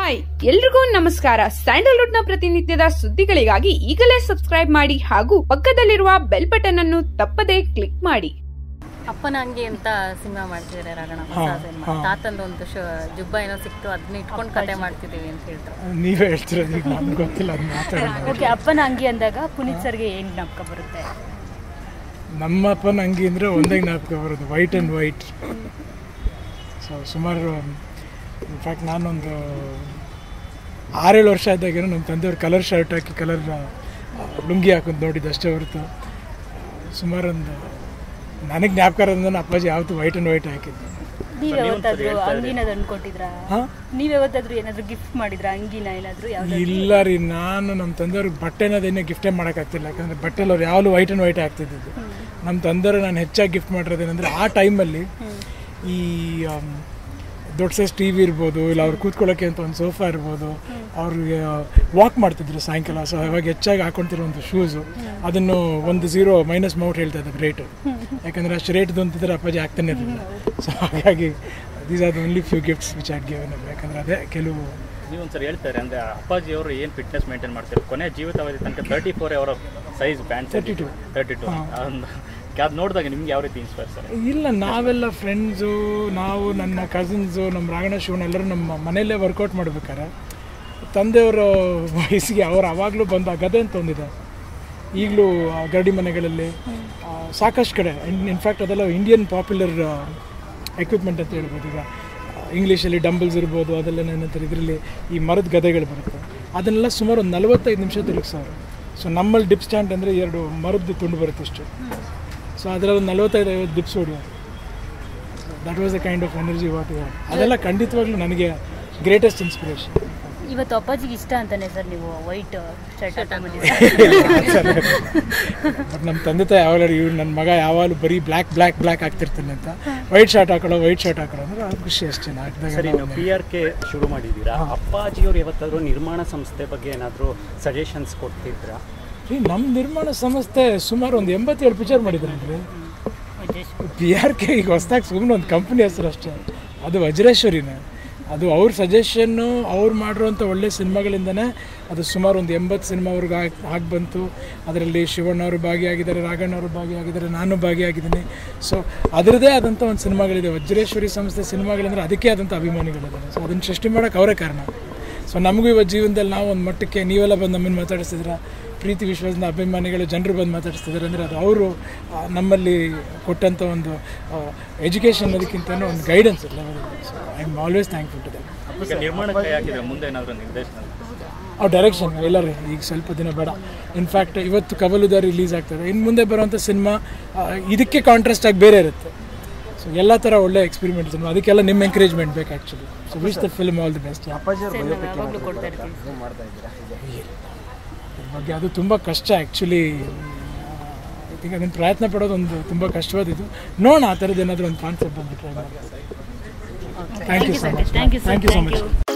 Hi ಎಲ್ರಿಗೂ ನಮಸ್ಕಾರ. ಸ್ಯಾಂಡಲ್ವುಡ್ನ ಪ್ರತಿನಿತ್ಯದ ಸುದ್ದಿಗಳಿಗಾಗಿ ಈಗಲೇ ಸಬ್ಸ್ಕ್ರೈಬ್ ಮಾಡಿ ಹಾಗೂ ಪಕ್ಕದಲ್ಲಿರುವ ಬೆಲ್ ಬಟನ್ ಅನ್ನು ತಪ್ಪದೇ ಕ್ಲಿಕ್ ಮಾಡಿ. ಅಪ್ಪನ ಹಂಗೆ ಅಂತ ಸಿನಿಮಾ ಮಾಡ್ತಿದ್ದಾರೆ ಹಾ. ತಾತಂದು ಒಂದು ಶೋ ಜುಬ್ಬ ಏನೋ ಸಿಕ್ತು ಅದನ್ನ ಇಟ್ಕೊಂಡು ಕತೆ ಮಾಡ್ತಿದ್ದೀವಿ ಅಂತ ಹೇಳ್ತಾರೆ? ನೀವೇ ಹೇಳ್ತಿರೋದು ಈಗ ಗೊತ್ತಿಲ್ಲ ಓಕೆ ಅಪ್ಪನ ಅಂಗಿ ಅಂದಾಗ ಪುನೀತ್ ಸರ್ಗೆ ಏನು ಜ್ಞಾಪಕ ಬರುತ್ತೆ? ನಮ್ಮ ಅಪ್ಪನ ಅಂಗಿ ಅಂದ್ರೆ ಒಂದೇ ಜ್ಞಾಪಕ ಬರೋದು ವೈಟ್ ಆ್ಯಂಡ್ ವೈಟ್ ಸೊ ಸುಮಾರು ಇನ್ಫ್ಯಾಕ್ಟ್ ನಾನೊಂದು ಆರೇಳು ವರ್ಷ ಇದ್ದಾಗೇನೋ ನಮ್ಮ ತಂದೆಯವ್ರು ಕಲರ್ ಶರ್ಟ್ ಹಾಕಿ ಕಲರ್ ಲುಂಗಿ ಹಾಕೊಂಡು ನೋಡಿದ್ದು ಅಷ್ಟೇ ಹೊರತು ಸುಮಾರೊಂದು ನನಗೆ ಜ್ಞಾಪಕ ಅಂದ್ರೆ ಅಪ್ಪಾಜಿ ಯಾವತ್ತು ವೈಟ್ ಆ್ಯಂಡ್ ವೈಟ್ ಹಾಕಿದ್ದು. ನೀವ್ ಯಾವತ್ತಾದ್ರೂ ಅಂಗಿನ ತಂದ್ಕೊಟ್ಟಿದ್ರಾ ಹಾಂ? ನೀವ್ ಯಾವತ್ತಾದ್ರೂ ಏನಾದ್ರು ಗಿಫ್ಟ್ ಮಾಡಿದ್ರ? ಅಂಗಿನ ಏನಾದ್ರು ಯಾವ್ದಾದ್ರು? ಇಲ್ಲ ರೀ ನಾನು ನಮ್ಮ ತಂದೆಯವ್ರಿಗೆ ಬಟ್ಟೆ ಅನ್ನೋದೇನೇ ಗಿಫ್ಟೇ ಮಾಡೋಕ್ಕಾಗ್ತಿಲ್ಲ. ಯಾಕಂದ್ರೆ ಬಟ್ಟೆಲಿ ಅವ್ರು ಯಾವಾಗಲೂ ವೈಟ್ ಆ್ಯಂಡ್ ವೈಟ್ ಆಗ್ತಿದ್ದು ನಮ್ಮ ತಂದೆಯವರು ನಾನು ಹೆಚ್ಚಾಗಿ ಗಿಫ್ಟ್ ಮಾಡಿರೋದೇನಂದ್ರೆ ಆ ಟೈಮಲ್ಲಿ ಈ ದೊಡ್ಡ ಸೈಜ್ ಟಿ ವಿ ಇರ್ಬೋದು ಇಲ್ಲ ಅವ್ರು ಕೂತ್ಕೊಳ್ಳೋಕೆ ಅಂತ ಒಂದು ಸೋಫಾ ಇರ್ಬೋದು ಅವ್ರಿಗೆ ವಾಕ್ ಮಾಡ್ತಿದ್ರು ಸಾಯಂಕಾಲ. ಸೊ ಅವಾಗ ಹೆಚ್ಚಾಗಿ ಹಾಕೊಳ್ತಿರೋ ಒಂದು ಶೂಸು ಅದನ್ನು ಒಂದು ಝೀರೋ ಮೈನಸ್ ಮೌಂಟ್ ಹೇಳ್ತಾ ಇದ್ದಾರೆ ರೇಟು ಯಾಕಂದರೆ ಅಷ್ಟು ರೇಟ್ ಅಂತಿದ್ರೆ ಅಪ್ಪಾಜಿ ಆಗ್ತಾನೆ ಇರಲಿಲ್ಲ. ಸೊ ಹಾಗಾಗಿ these are the only few gifts which are given ಯಾಕಂದರೆ ಅದೇ ಕೆಲವು ನೀವು ಒಂದ್ಸರಿ ಹೇಳ್ತಾರೆ ಅಂದ್ರೆ ಅಪ್ಪಾಜಿ ಅವರು ಏನು ಫಿಟ್ನೆಸ್ ಮೇಂಟೈನ್ ಮಾಡ್ತಾರೆ ಕೊನೆ ಜೀವಿತಾವಧಿ ತನಕ ತರ್ಟಿ ಫೋರ್ ಅವರ ಸೈಜ್ ಪ್ಯಾಂಟ್ 32. ತರ್ಟಿ ಟು ಅದು ನೋಡಿದಾಗ ನಿಮ್ಗೆ ಯಾವ ರೀತಿ ಇನ್ಸ್ಪೈರ್ ಸರ್? ಇಲ್ಲ, ನಾವೆಲ್ಲ ಫ್ರೆಂಡ್ಸು ನಾವು, ನನ್ನ ಕಸಿನ್ಸು ನಮ್ಮ ರಾಗಣ ಶಿವನ್ ಎಲ್ಲರೂ ನಮ್ಮ ಮನೆಯಲ್ಲೇ ವರ್ಕೌಟ್ ಮಾಡ್ಬೇಕಾರೆ ತಂದೆಯವರ ವಯಸ್ಸಿಗೆ ಅವ್ರು ಆವಾಗಲೂ ಬಂದ ಗದೆ ಅಂತ ಒಂದಿದೆ. ಈಗಲೂ ಗರಡಿ ಮನೆಗಳಲ್ಲಿ ಸಾಕಷ್ಟು ಕಡೆ ಇನ್ಫ್ಯಾಕ್ಟ್ ಅದೆಲ್ಲ ಇಂಡಿಯನ್ ಪಾಪ್ಯುಲರ್ ಎಕ್ವಿಪ್ಮೆಂಟ್ ಅಂತ ಹೇಳ್ಬೋದು. ಈಗ ಇಂಗ್ಲೀಷಲ್ಲಿ ಡಂಬಲ್ಸ್ ಇರ್ಬೋದು, ಅದೆಲ್ಲ ಏನಂತಾರೆ, ಇದರಲ್ಲಿ ಈ ಮರದ ಗದೆಗಳು ಬರುತ್ತೆ. ಅದನ್ನೆಲ್ಲ ಸುಮಾರು ಒಂದು ನಲವತ್ತೈದು ನಿಮಿಷ ತಿರುಗಿಸೋರು. ಸೊ ನಮ್ಮಲ್ಲಿ ಡಿಪ್ ಸ್ಟ್ಯಾಂಡ್ ಅಂದರೆ ಎರಡು ಮರದ್ದು ತುಂಡು ಬರುತ್ತೆ ಇಷ್ಟು ಸೊ ಅದರಲ್ಲಿ ಒಂದು ನಲವತ್ತೈದು ಐವತ್ತು dips ಹೊಡಿಯೋರು that was the kind of energy what ಅದೆಲ್ಲ ಖಂಡಿತವಾಗ್ಲೂ ನನಗೆ ಗ್ರೇಟೆಸ್ಟ್ ಇನ್ಸ್ಪಿರೇಷನ್ ಇವತ್ತು ಅಪ್ಪಾಜಿಗೆ ಇಷ್ಟ ಅಂತಾನೆ ಸರ್ ನೀವು ವೈಟ್ ಶರ್ಟ್ ಬಟ್ ನಮ್ಮ ತಂದೆ ತಾಯಿ ಯಾವಾಗ ಇವ್ರು ನನ್ನ ಮಗ ಯಾವಾಗಲೂ ಬರೀ ಬ್ಲ್ಯಾಕ್ ಬ್ಲ್ಯಾಕ್ ಬ್ಲ್ಯಾಕ್ ಆಗ್ತಿರ್ತಾನೆ ಅಂತ. ವೈಟ್ ಶರ್ಟ್ ಹಾಕೊಳ್ಳೋ ವೈಟ್ ಶರ್ಟ್ ಹಾಕೊಳ್ಳೋ ಅಂದ್ರೆ ಅದು ಖುಷಿ ಅಷ್ಟೇ. ಸರಿ ನೀವು ಪಿ ಆರ್ ಕೆ ಶುರು ಮಾಡಿದ್ದೀರಾ? ಅಪ್ಪಾಜಿಯವರು ಯಾವತ್ತಾದ್ರೂ ನಿರ್ಮಾಣ ಸಂಸ್ಥೆ ಬಗ್ಗೆ ಏನಾದರೂ ಸಜೆಷನ್ಸ್ ಕೊಡ್ತಿದ್ರಾ? ನಮ್ಮ ನಿರ್ಮಾಣ ಸಂಸ್ಥೆ ಸುಮಾರು ಒಂದು ಎಂಬತ್ತೇಳು ಪಿಕ್ಚರ್ ಮಾಡಿದ್ರಲ್ರಿ ಪಿ ಆರ್ ಕೆ ಈಗ ಹೊಸ್ದಾಗಿ ಸುಮ್ಮನೆ ಒಂದು ಕಂಪ್ನಿ ಹೆಸರು ಅಷ್ಟೇ. ಅದು ವಜ್ರೇಶ್ವರಿನೇ. ಅದು ಅವ್ರ ಸಜೆಷನ್ನು ಅವ್ರು ಮಾಡಿರೋಂಥ ಒಳ್ಳೆ ಸಿನಿಮಾಗಳಿಂದನೇ ಅದು ಸುಮಾರು ಒಂದು ಎಂಬತ್ತು ಸಿನಿಮಾವ್ರಿಗೆ ಆಗಿ ಆಗಿ ಬಂತು. ಅದರಲ್ಲಿ ಶಿವಣ್ಣವರು ಭಾಗಿಯಾಗಿದ್ದಾರೆ ರಾಘಣ್ಣವರು ಭಾಗಿಯಾಗಿದ್ದಾರೆ, ನಾನು ಭಾಗಿಯಾಗಿದ್ದೀನಿ. ಸೊ ಅದರದೇ ಆದಂಥ ಒಂದು ಸಿನಿಮಾಗಳಿದೆ. ವಜ್ರೇಶ್ವರಿ ಸಂಸ್ಥೆ ಸಿನಿಮಾಗಳಂದರೆ ಅದಕ್ಕೆ ಆದಂಥ ಅಭಿಮಾನಿಗಳಿದ್ದಾರೆ. ಸೊ ಅದನ್ನು ಸೃಷ್ಟಿ ಮಾಡೋಕ್ಕೆ ಅವರೇ ಕಾರಣ. ಸೊ ನಮಗೂ ಇವತ್ತು ಜೀವನದಲ್ಲಿ ನಾವು ಒಂದು ಮಟ್ಟಕ್ಕೆ, ನೀವೆಲ್ಲ ಬಂದು ನಮ್ಮನ್ನು ಮಾತಾಡಿಸಿದ್ರ? ಪ್ರೀತಿ ವಿಶ್ವಾಸದ ಅಭಿಮಾನಿಗಳು ಜನರು ಬಂದು ಮಾತಾಡಿಸ್ತಿದ್ದಾರೆ ಅಂದರೆ ಅದು ಅವರು ನಮ್ಮಲ್ಲಿ ಕೊಟ್ಟಂಥ ಒಂದು ಎಜುಕೇಷನ್ ಅದಕ್ಕಿಂತ ಒಂದು ಗೈಡೆನ್ಸ್ ಇಲ್ಲ so I am always thankful to ಆ ಈಗ ನಿರ್ಮಾಣ ಕೈ ಹಾಕಿದ್ರೆ ಮುಂದೆ ಏನಾದರೂ ನಿರ್ದೇಶನ? ಅವ್ರ ಡೈರೆಕ್ಷನ್ ಎಲ್ಲರೂ ಈಗ ಸ್ವಲ್ಪ ದಿನ ಬೇಡ. ಇನ್ಫ್ಯಾಕ್ಟ್ ಇವತ್ತು ಕವಲುದಾರ ರಿಲೀಸ್ ಆಗ್ತದೆ. ಇನ್ನು ಮುಂದೆ ಬರುವಂಥ ಸಿನಿಮಾ ಇದಕ್ಕೆ ಕಾಂಟ್ರಾಸ್ಟ್ ಆಗಿ ಬೇರೆ ಇರುತ್ತೆ. ಸೊ ಎಲ್ಲ ಥರ ಒಳ್ಳೆ ಎಕ್ಸ್ಪೆರಿಮೆಂಟ್ ಸಿನಿಮಾ ಅದಕ್ಕೆಲ್ಲ ನಿಮ್ಮ ಎಂಕರೇಜ್ಮೆಂಟ್ ಬೇಕು actually so wish the film all the best Appaji ಬಗ್ಗೆ ಅದು ತುಂಬ ಕಷ್ಟ ಆ್ಯಕ್ಚುಲಿ ಈಗ ಅದನ್ನು ಪ್ರಯತ್ನ ಪಡೋದು ಒಂದು ತುಂಬ ಕಷ್ಟವಾದಿದ್ದು. ನೋಡೋಣ ಆ ಥರದ್ದು ಏನಾದರೂ ಒಂದು ಕಾನ್ಸೆಪ್ಟ್ ಬಂದು ಟ್ರೈ ಮಾಡಿ thank you so much thank you sir thank you so much